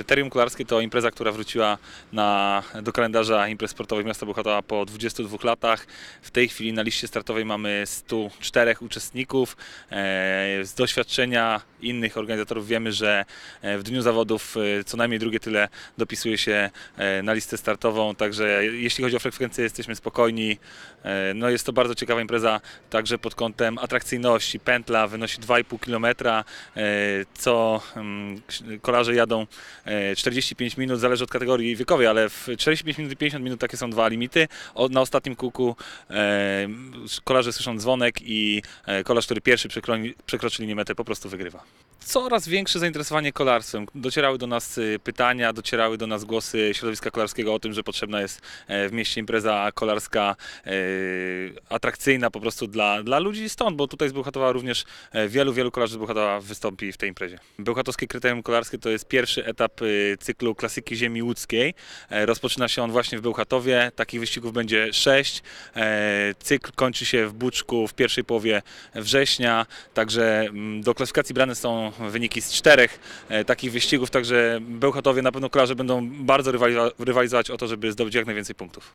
Kryterium Kolarskie to impreza, która wróciła na, do kalendarza imprez sportowych miasta Bełchatowa po 22 latach. W tej chwili na liście startowej mamy 104 uczestników. E, Z doświadczenia innych organizatorów wiemy, że e, w dniu zawodów e, co najmniej drugie tyle dopisuje się na listę startową, także jeśli chodzi o frekwencję jesteśmy spokojni. No jest to bardzo ciekawa impreza, także pod kątem atrakcyjności. Pętla wynosi 2,5 km, co mm, kolarze jadą 45 minut, zależy od kategorii wiekowej, ale w 45 minut i 50 minut takie są dwa limity. Na ostatnim kółku e, kolarze słyszą dzwonek i e, kolarz, który pierwszy przekroczy, linię mety po prostu wygrywa. Coraz większe zainteresowanie kolarstwem. Docierały do nas y, pytania, docierały do nas głosy środowiska kolarskiego o tym, że potrzebna jest e, w mieście impreza kolarska e, atrakcyjna po prostu dla, dla ludzi stąd, bo tutaj z Bełchatowa również e, wielu, wielu kolarzy z Bełchatowa wystąpi w tej imprezie. Bełchatowskie Kryterium Kolarskie to jest pierwszy etap y, cyklu Klasyki Ziemi Łódzkiej. E, Rozpoczyna się on właśnie w Bełchatowie. Takich wyścigów będzie sześć. E, Cykl kończy się w Buczku w pierwszej połowie września, także mm, do klasyfikacji brane są wyniki z czterech e, takich wyścigów, także Bełchatowie na pewno kolarze będą bardzo rywalizować o to, żeby zdobyć jak najwięcej punktów.